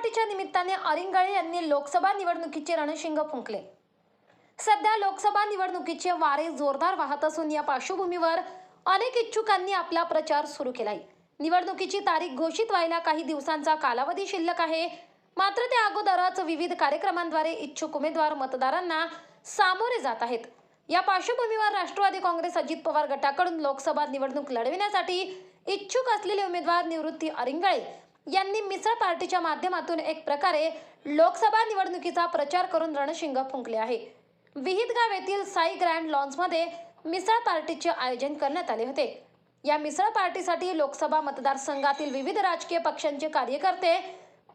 पार्टीच्या निमित्ताने अरिंगळे यांनी लोकसभा निवडणुकीचे रणशिंग फुंकले. सध्या लोकसभा निवडणुकीचे वारे जोरदार वाहत असून या पार्श्वभूमीवर अनेक इच्छुकांनी आपला प्रचार सुरू केलाय. निवडणुकीची तारीख घोषित व्हायला काही दिवसांचा कालावधी शिल्लक आहे. मात्र त्या अगोदरच विविध कार्यक्रमांद्वारे इच्छुक उमेदवार मतदारांना सामोरे जात आहेत. या पार्श्वभूमीवर राष्ट्रवादी काँग्रेस अजित पवार गटाकडून लोकसभा निवडणूक लढविण्यासाठी इच्छुक असलेले उमेदवार निवृत्ती अरिंगळे यांनी मिसळ पार्टीच्या माध्यमातून एक प्रकारे लोकसभा निवडणुकीचा प्रचार करून रणशिंग फुंकले आहे. विहितगाव येथील साई ग्रँड लॉन्समध्ये मिसळ पार्टीचे आयोजन करण्यात आले होते. या मिसळ पार्टीसाठी लोकसभा मतदारसंघातील विविध राजकीय पक्षांचे कार्यकर्ते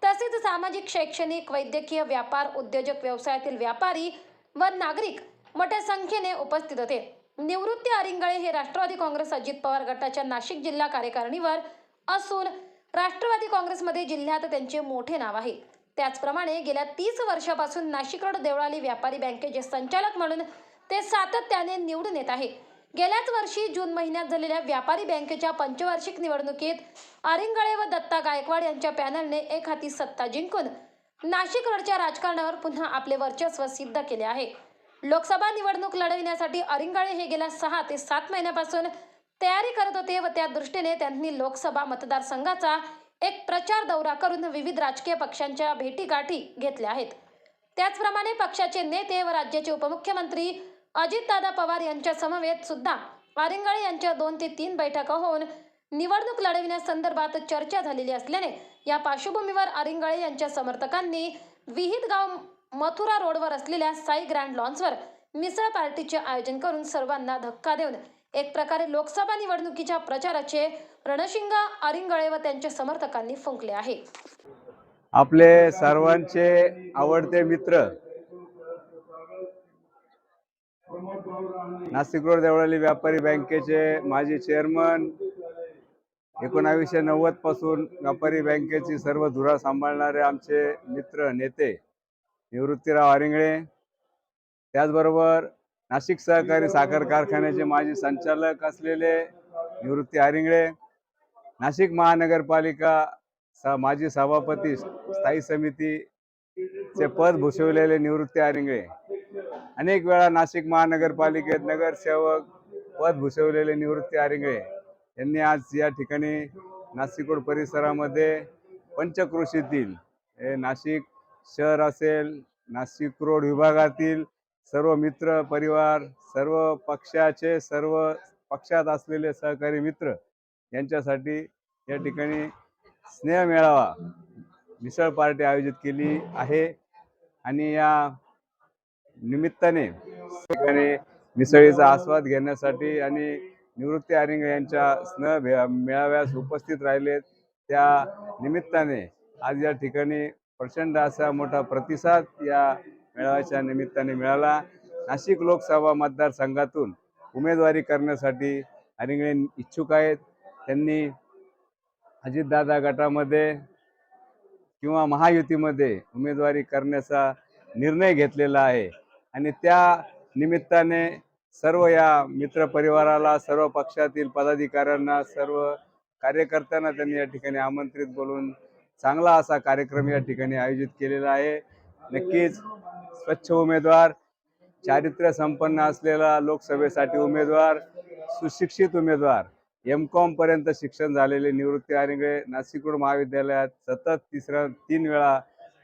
तसेच सामाजिक शैक्षणिक वैद्यकीय व्यापार उद्योजक व्यवसायातील व्यापारी व नागरिक मोठ्या संख्येने उपस्थित होते. निवृत्ती अरिंगळे हे राष्ट्रवादी काँग्रेस अजित पवार गटाच्या नाशिक जिल्हा कार्यकारिणीवर असून राष्ट्रवादी काँग्रेसमध्ये जिल्ह्यात त्यांचे मोठे नाव आहे. त्याचप्रमाणे गेल्या तीस वर्षापासून नाशिक रोड देवळाली व्यापारी बँकेचे संचालक म्हणून ते सातत्याने निवडून येत आहे. गेल्याच वर्षी जून महिन्यात झालेल्या व्यापारी बँकेच्या पंचवार्षिक निवडणुकीत अरिंगळे व दत्ता गायकवाड यांच्या पॅनलने एक हाती सत्ता जिंकून नाशिक रोडच्या राजकारणावर पुन्हा आपले वर्चस्व सिद्ध केले आहे. लोकसभा निवडणूक लढविण्यासाठी अरिंगळे हे गेल्या सहा ते सात महिन्यापासून तयारी करत होते व त्या दृष्टीने त्यांनी लोकसभा मतदारसंघाचा एक प्रचार दौरा करून विविध राजकीय पक्षांच्या भेटीगाठी घेतल्या आहेत. त्याचप्रमाणे पक्षाचे नेते व राज्याचे उपमुख्यमंत्री अजितदादा पवार यांच्या समवेत सुद्धा आरिंगळे यांच्या दोन ते तीन बैठका होऊन निवडणूक लढविण्यासंदर्भात चर्चा झालेली असल्याने या पार्श्वभूमीवर आरिंगळे यांच्या समर्थकांनी विहित गाव मथुरा रोडवर असलेल्या साई ग्रँड लॉन्सवर मिसळ पार्टीचे आयोजन करून सर्वांना धक्का देऊन एक प्रकारे लोकसभा निवडणुकीच्या प्रचाराचे रणशिंगा आरिंगळे व त्यांच्या समर्थकांनी फुंकले आहे. आपले सर्वांचे आवडते मित्र नाशिक रोड देवळाली व्यापारी बँकेचे माजी चेअरमन एकोणावीसशे नव्वदपासून व्यापारी बँकेची सर्व धुरा सांभाळणारे आमचे मित्र नेते निवृत्तीराव आरिंगळे त्याचबरोबर नाशिक सहकारी साखर कारखान्याचे माजी संचालक असलेले निवृत्ती आरिंगळे नाशिक महानगरपालिका स माजी सभापती स्थायी समितीचे पद भूषवलेले निवृत्ती आरिंगळे अनेक वेळा नाशिक महानगरपालिकेत नगरसेवक पद भूषवलेले निवृत्ती आरिंगळे यांनी आज या ठिकाणी नाशिक रोड परिसरामध्ये पंचकृषीतील हे नाशिक शहर असेल नाशिक रोड विभागातील सर्व मित्र परिवार सर्व पक्षाचे सर्व पक्षात असलेले सहकारी मित्र यांच्यासाठी या ठिकाणी स्नेह मेळावा मिसळ पार्टी आयोजित केली आहे. आणि या निमित्ताने ठिकाणी मिसळीचा आस्वाद घेण्यासाठी आणि निवृत्ती आरिंग यांच्या स्नेह भे- मेळाव्यास उपस्थित राहिलेत. त्या निमित्ताने आज या ठिकाणी प्रचंड असा मोठा प्रतिसाद या मेळाव्याच्या निमित्ताने मिळाला. नाशिक लोकसभा मतदारसंघातून उमेदवारी करण्यासाठी हरिंगळे इच्छुक आहेत. त्यांनी अजितदादा गटामध्ये किंवा महायुतीमध्ये उमेदवारी करण्याचा निर्णय घेतलेला आहे. आणि त्या निमित्ताने सर्व या मित्रपरिवाराला सर्व पक्षातील पदाधिकाऱ्यांना सर्व कार्यकर्त्यांना त्यांनी या ठिकाणी आमंत्रित बोलून चांगला असा कार्यक्रम या ठिकाणी आयोजित केलेला आहे. नक्कीच स्वच्छ उमेदवार चारित्र्य संपन्न असलेला लोकसभेसाठी उमेदवार सुशिक्षित उमेदवार एम कॉम पर्यंत शिक्षण झालेले निवृत्ती आरिंगळे नाशिक रोड महाविद्यालयात सतत तिसऱ्या तीन वेळा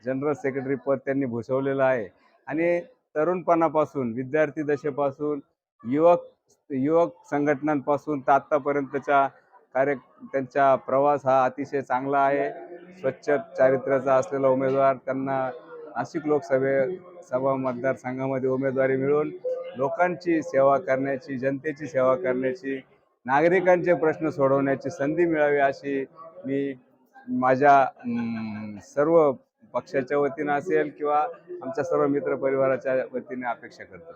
जनरल सेक्रेटरी पद त्यांनी भूषवलेलं आहे. आणि तरुणपणापासून विद्यार्थी दशेपासून युवक युवक संघटनांपासून तर आत्तापर्यंतच्या कार्य त्यांचा प्रवास हा अतिशय चांगला आहे. स्वच्छ चारित्र्याचा असलेला उमेदवार त्यांना नाशिक लोकसभे सभा मतदारसंघामध्ये उमेदवारी मिळून लोकांची सेवा करण्याची जनतेची सेवा करण्याची नागरिकांचे प्रश्न सोडवण्याची संधी मिळावी अशी मी माझ्या सर्व पक्षाच्या वतीनं असेल किंवा आमच्या सर्व मित्रपरिवाराच्या वतीने अपेक्षा करतो.